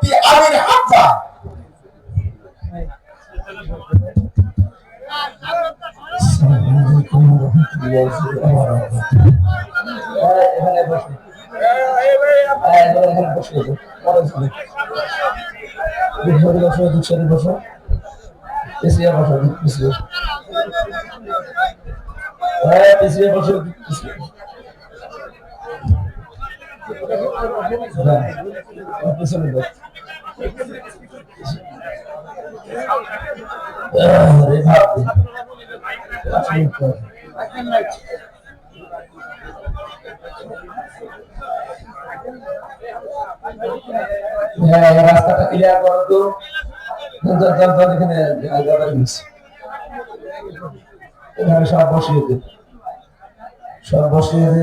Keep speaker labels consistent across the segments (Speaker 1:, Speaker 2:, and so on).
Speaker 1: মুফতি আমির হামজা
Speaker 2: বসে রাস্তাটা ক্লিয়ার করো তো। এখানে এখানে সব বসিয়ে দে সব বসিয়ে দে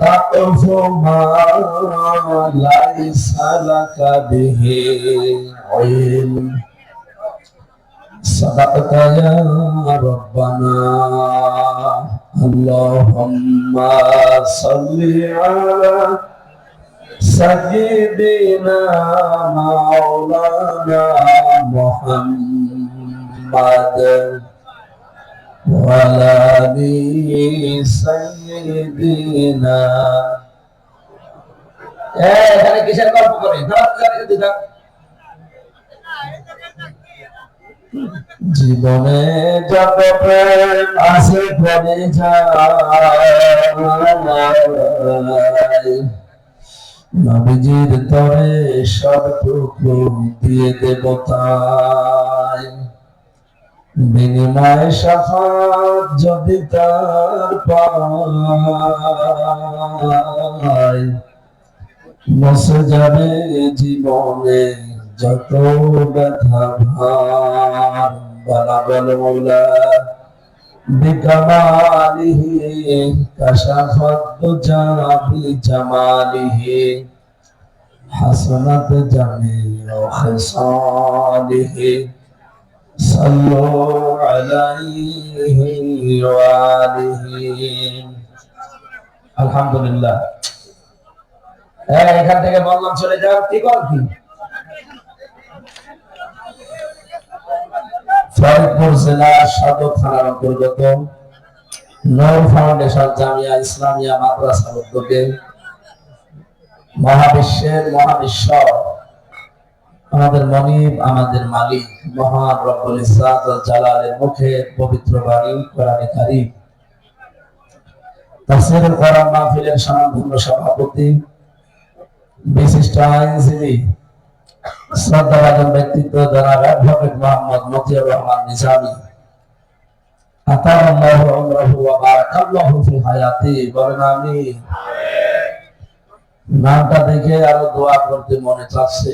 Speaker 2: تقف ما ليس لك به علم صدقت يا ربنا اللهم صل على سيدنا مولانا محمد وعلى آل سيدنا এখানে কিসের গল্প করে জীবনে যত প্রেম আছে প্রেমে যায় নবীজির তরে সবটুকু দিয়ে দেবতায় বিনিময় সাফাত যদি তার পায় বসে যাবে জীবনে যত ব্যথা ভার। বল মৌলা, বিকামালিহি, কাশাফত জাবি জামালিহি, হাসনাত জামি ও খিসালিহি। صلوا عليه وآله আলহামদুলিল্লাহ হ্যাঁ এখান থেকে বললাম চলে যাও কি কর কি ফরিদপুর জেলার সদর থানার অন্তর্গত নূর ফাউন্ডেশন জামিয়া ইসলামিয়া মাদ্রাসার উদ্যোগে মহাবিশ্বের মহাবিশ্ব আমাদের মনিব, আমাদের মালিক, মহান রব্বুল জালালের মুখে পবিত্র বাণী, কোরআনে তাফসীরুল কোরআন মাহফিলের সম্মানধন্য সভাপতি, বিশিষ্ট আইনজীবী, শ্রদ্ধাভাজন ব্যক্তিত্ব জনাব অ্যাডভোকেট মোহাম্মদ মতিউর রহমান নিজামী। আতাল্লাহু ওয়া বারাকাল্লাহু ফি হায়াতি, বলেন আমিন। নামটা দেখে আরও দোয়া করতে মনে চাচ্ছে।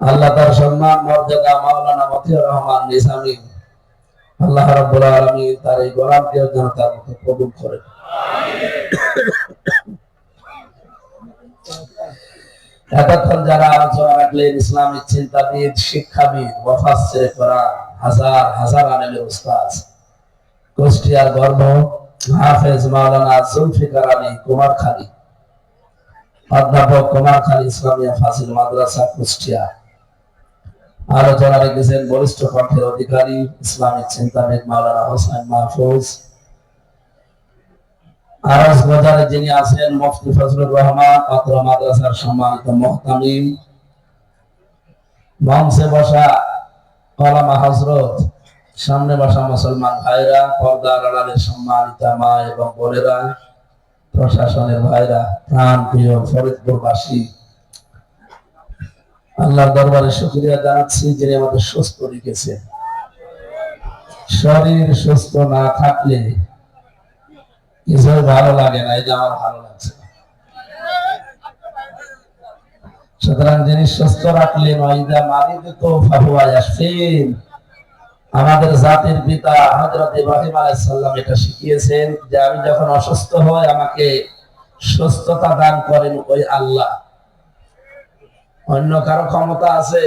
Speaker 2: আল্লাহ তার সম্মান, মর্যাদা, মাওলানা মতিউর রহমান নিজামী আল্লাহ রাব্বুল আলামিন তার এই গোলামকে যেন তার মতো কবুল করে এতক্ষণ যারা আলোচনা রাখলেন ইসলামিক চিন্তাবিদ, শিক্ষাবিদ কোরআন, হাজার হাজার আলেমের উস্তাদ, কুষ্টিয়ার গর্ব হাফেজ মাওলানা জুলফিকার আলী কুমারখালী অধ্যাপক কুমারখালী ইসলামিয়া ফাজিল মাদ্রাসা, কুষ্টিয়া। আলোচনা রেখেছেন বরিষ্ঠ কণ্ঠের অধিকারী, ইসলামিক চিন্তাবিদ মাওলানা হোসেন মাহফুজ। আরস বাজারে যিনি আছেন, মুফতি ফজলুর রহমান, অত্র মাদ্রাসার সম্মানিত মহতামিম। মঞ্চে বসা কলামা হজরত সামনে বসা মুসলমান ভাইরা, পর্দার আড়ালের সম্মানিত মা এবং বোনেরা। প্রশাসনের ভাইরা, প্রাণ প্রিয় ফরিদপুরবাসী, আল্লাহর দরবারে শুকরিয়া জানাচ্ছি যিনি আমাদের সুস্থ রেখেছেন। শরীর সুস্থ না থাকলে কিছু ভালো লাগে না যে আমার ভালো লাগছে। সুতরাং যিনি সুস্থ রাখলেন, ওয়াইদা মারিদ তো ফাহুয়া ইয়াশফিন আমাদের জাতির পিতা হযরত ইব্রাহিম আলাইহিস সালাম এটা শিখিয়েছেন যে আমি যখন অসুস্থ হই আমাকে সুস্থতা দান করেন ওই আল্লাহ। অন্য কারও ক্ষমতা আছে।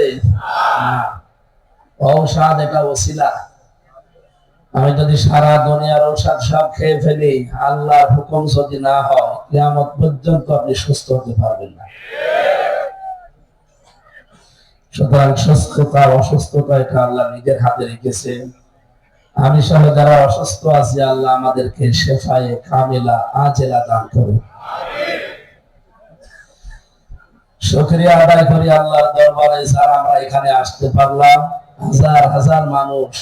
Speaker 2: ঔষধ এটা ওসিলা। আমি যদি সারা দুনিয়ার ঔষধ সব খেয়ে ফেলি, আল্লাহর হুকুম যদি না হয়, কিয়ামত পর্যন্ত আপনি সুস্থ হতে পারবেন না। সুতরাং সুস্থতা, অসুস্থতা এটা আল্লাহ নিজের হাতে রেখেছেন। আমি সহ যারা অসুস্থ আছি, আল্লাহ আমাদেরকে শেফায়ে কামিলা, আজেলা দান শুকরিয়া আদায় করি দরবারে আমরা এখানে আসতে পারলাম। হাজার হাজার মানুষ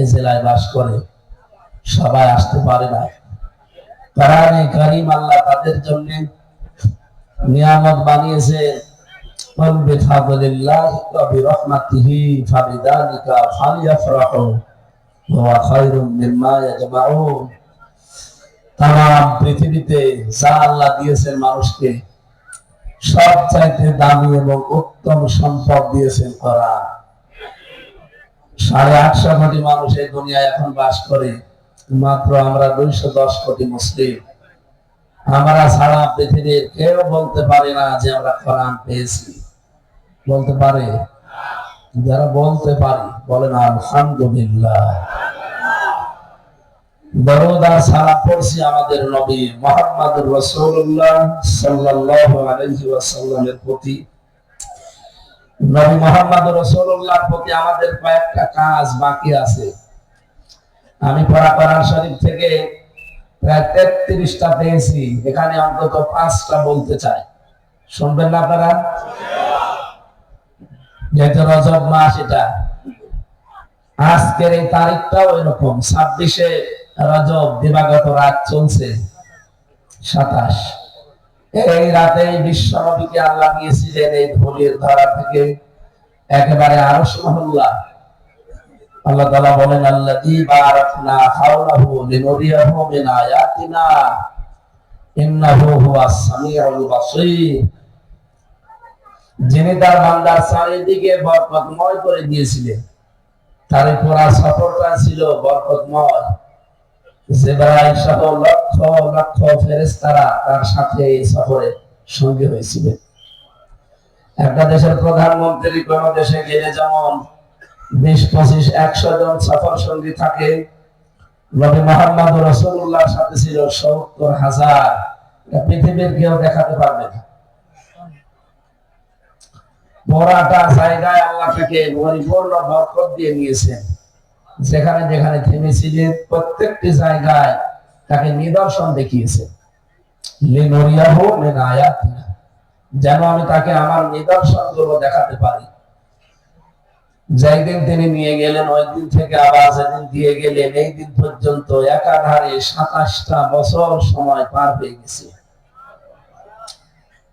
Speaker 2: এই জেলায় বাস করে। সবাই আসতে পারে না। কোরআনে কারীম আল্লাহ তাদের জন্য নিয়ামত বানিয়েছে। قل بفضل الله وبرحمته فبذلك فليفرحوا هو خير مما يجمعون তাম পৃথিবীতে যা আল্লাহ দিয়েছেন মানুষকে সব চাইতে দামি এবং উত্তম সম্পদ দিয়েছেন কোরআন সাড়ে আটশো কোটি মানুষ এই দুনিয়ায় এখন বাস করে মাত্র আমরা দুইশো দশ কোটি মুসলিম আমরা সারা পৃথিবীর কেউ বলতে পারে না যে আমরা কোরআন পেয়েছি বলতে পারে? যারা বলতে পারি, বলেন আলহামদুলিল্লাহ। দরুদ সালাম পড়ছি আমাদের নবী মোহাম্মদ রাসূলুল্লাহ সাল্লাল্লাহু আলাইহি ওয়াসাল্লামের প্রতি। নবী মোহাম্মদ রাসূলুল্লাহর প্রতি আমাদের কয়েকটা কাজ বাকি আছে। আমি পড়া কোরআন শরীফ থেকে প্রায় তেত্রিশটা পেয়েছি, এখানে অন্তত পাঁচটা বলতে চাই। শুনবেন না আপনারা? যেহেতু রজব মাস এটা, আজকের এই তারিখটাও এরকম ছাব্বিশে রজব দিবাগত রাত চলছে সাতাশ। এই রাতে বিশ্ব নবীকে আল্লাহ দিয়েছিলেন এই ধুলির ধরা থেকে একেবারে আরশ মহল্লা। আল্লাহ তাআলা বলেন, আল্লাযী বারাকনা হাওলাহু লিনুরিয়াহু মিন আয়াতিনা, ইন্নাহু হুয়াস সামিউল বাসীর। যিনি তার বান্দার চারিদিকে বরকতময় করে দিয়েছিলেন তার পুরা সফরটা ছিল বরকতময়। সহ লক্ষ লক্ষ ফেরেশতারা তার সাথে এই সফরে হয়েছিলেন। একটা দেশের প্রধানমন্ত্রী কোন দেশে গেলে যেমন বিশ, পঁচিশ, একশো জন সফর সঙ্গী থাকে, নবী মোহাম্মদ রসুল্লাহর সাথে ছিল সত্তর হাজার। পৃথিবীর কেউ দেখাতে পারবে না। পুরাটা জায়গায় আল্লাহ থেকে পরিপূর্ণ বরকত দিয়ে নিয়েছেন। যেখানে যেখানে থেমেছিলেন প্রত্যেকটি জায়গায় তাকে নিদর্শন আয়াতিনা, যেন আমি তাকে আমার নিদর্শনগুলো দেখাতে পারি। যেই দিন তিনি নিয়ে গেলেন, ওই দিন থেকে আবার যেদিন দিয়ে গেলেন, এই দিন পর্যন্ত একাধারে সাতাশটা বছর সময় পার হয়ে গেছে।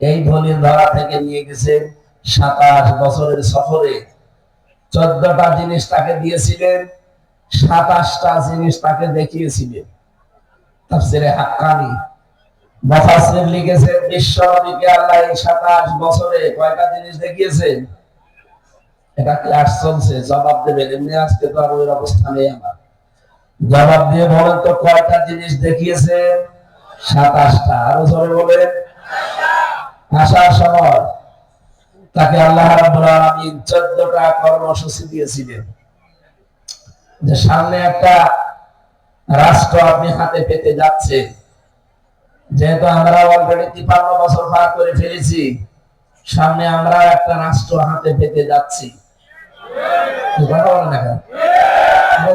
Speaker 2: এই ধনির ধরা থেকে নিয়ে গেছে সাতাশ বছরের সফরে। চোদ্দটা জিনিস তাকে দিয়েছিলেন, সাতাশটা জিনিস তাকে দেখিয়েছিলেন। তাফসিরে হাক্কানি। মুফাসসির লিখেছেন বিশ্ব নবীকে আল্লাহ এই 27 বছরে কয়টা জিনিস দেখিয়েছেন? এটা ক্লাস চলছে, জবাব দেবেন, এমনি আজকে তো আর ওই অবস্থা নেই আমার। জবাব দিয়ে বলেন তো কয়টা জিনিস দেখিয়েছেন? 27টা আরও জোরে বলেন। আসার সময় তাকে আল্লাহ রাব্বুল আলামিন 14টা কর্মসূচি দিয়েছিলেন। যে সামনে একটা রাষ্ট্র আপনি হাতে পেতে যেহেতু আমরা অলরেডি বছর পার করে ফেলেছি, সামনে আমরা একটা রাষ্ট্র হাতে পেতে যাচ্ছি?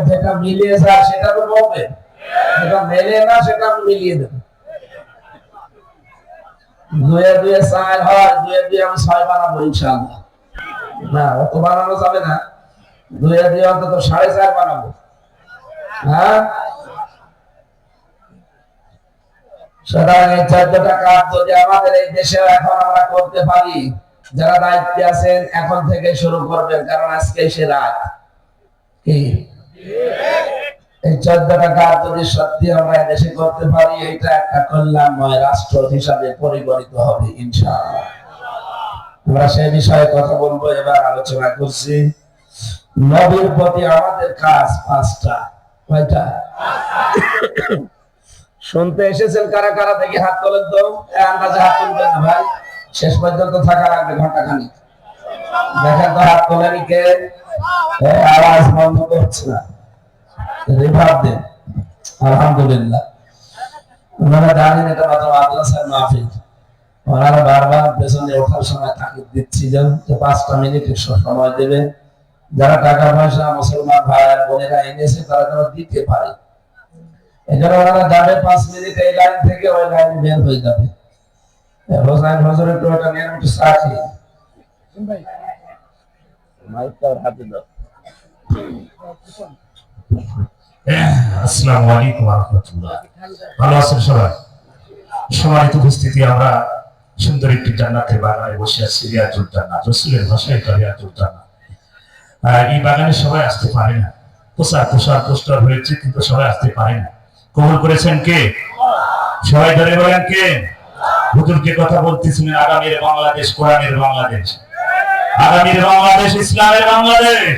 Speaker 2: যেটা মিলিয়ে যায় সেটা তো বলবেন। যেটা মেলে না সেটা মিলিয়ে দেবো দুয়ে দুয়ে হয় দুয়ে দুয়ে আমি ছয় বানাবো না, অত বানানো যাবে না। দুয়ে দুয়ে অন্তত সাড়ে চার বানাবো। হ্যাঁ? সুতরাং এই চোদ্দটা কাজ যদি আমাদের এই দেশে এখন আমরা করতে পারি, যারা দায়িত্বে আছেন, এখন থেকে শুরু করবেন, কারণ আজকে সে রাত। কি? এই চোদ্দটা কাজ যদি সত্যি আমরা দেশে করতে পারি, এটা একটা কল্যাণময় রাষ্ট্র হিসাবে পরিগণিত হবে, ইনশাআল্লাহ। আমরা সেই বিষয়ে কথা বলব, এবার আলোচনা করছি। নবীর প্রতি আমাদের কাজ পাঁচটা। কয়টা? শুনতে এসেছেন কারা কারা? থেকে হাত তোলেন তো। আন্দাজে হাত তুলবেন ভাই। শেষ পর্যন্ত থাকা লাগবে ঘণ্টা খানিক দেখেন তো হাত তোলেনি কে? আওয়াজ বন্ধ করছে না। রিভাব দেন। আলহামদুলিল্লাহ। ওনারা জানেন এটা মাত্র মাদ্রাসার মাহফিল। ওনারা বারবার পেছনে ওঠার সময় তাকিদ দিচ্ছিলেন যে পাঁচটা মিনিট সময় দেবে। যারা টাকা পয়সা মুসলমান ভাই বোনেরা এনেছে তারা যেন দিতে পারে। এজন্য ওনারা যাবে পাঁচ মিনিট এই লাইন থেকে ওই লাইন বের হয়ে যাবে। এ, হোসাইন হজর একটু ওটা নিয়ে একটু সাথী মাইকটা ওর হাতে দাও।
Speaker 1: আসসালামু আলাইকুম রহমতুল্লাহ ভালো আছেন সবাই? সম্মানিত উপস্থিতি, আমরা সুন্দর একটি জান্নাতের বাগানে বসে আছি, রিয়াজুল জান্নাত, রসুলের ভাষায় এটা রিয়াজুল জান্নাত। এই বাগানে সবাই আসতে পারে না। পোশাক পোশাক, পোস্টার হয়েছে, কিন্তু সবাই আসতে পারে না। কবুল করেছেন কে? সবাই ধরে বলেন কে? হুজুরকে কথা বলতেছিলেন আগামীর বাংলাদেশ, কোরআনের বাংলাদেশ। আগামীর বাংলাদেশ, ইসলামের বাংলাদেশ।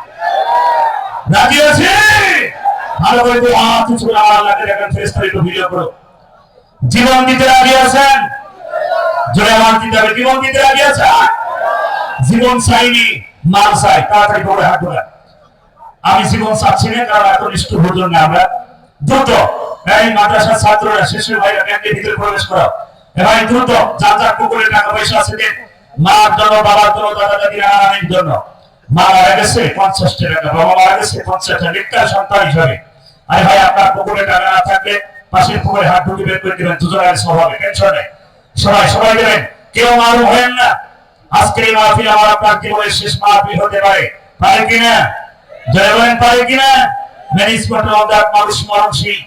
Speaker 1: রাজি আছি। ভালো করে হাত উঁচু করে আল্লাহকে দেখেন ফেরেশতারা একটু ভিডিও করো। জীবন দিতে রাজি আছেন? জোরে আমার দিতে হবে। জীবন দিতে রাজি আছেন? জীবন চাইনি মাল চাই তাড়াতাড়ি করে হাত ধরে। আমি জীবন চাচ্ছি না, কারণ এত নিষ্ঠুর হুজুর না আমরা। দ্রুত, এই মাদ্রাসার ছাত্ররা শিশু ভাইরা ব্যাংকের ভিতরে প্রবেশ করো। এবার দ্রুত, যার যার পুকুরে টাকা পয়সা আছে মার জন্য, বাবার জন্য দাদা দাদি নানানির জন্য। মারা গেছে পঞ্চাশটা টাকা বাবা মারা গেছে পঞ্চাশটা নিকার সন্তান হিসাবে। আরে ভাই, আপনার পুকুরে টাকা না থাকলে পাশের পুকুরে হাত ঢুকে বের করে দিবেন, দুজনের স্বভাবে টেনশন নেই। সবাই সবাই দেবেন কেউ মারুম হবেন না। আজকের মাহফিল আমার আপনার জীবনের শেষ মাহফিল হতে পারে। পারে কিনা? জয় বলেন, পারে কিনা? ম্যানেজমেন্টের মধ্যে মানুষ মরণশীল।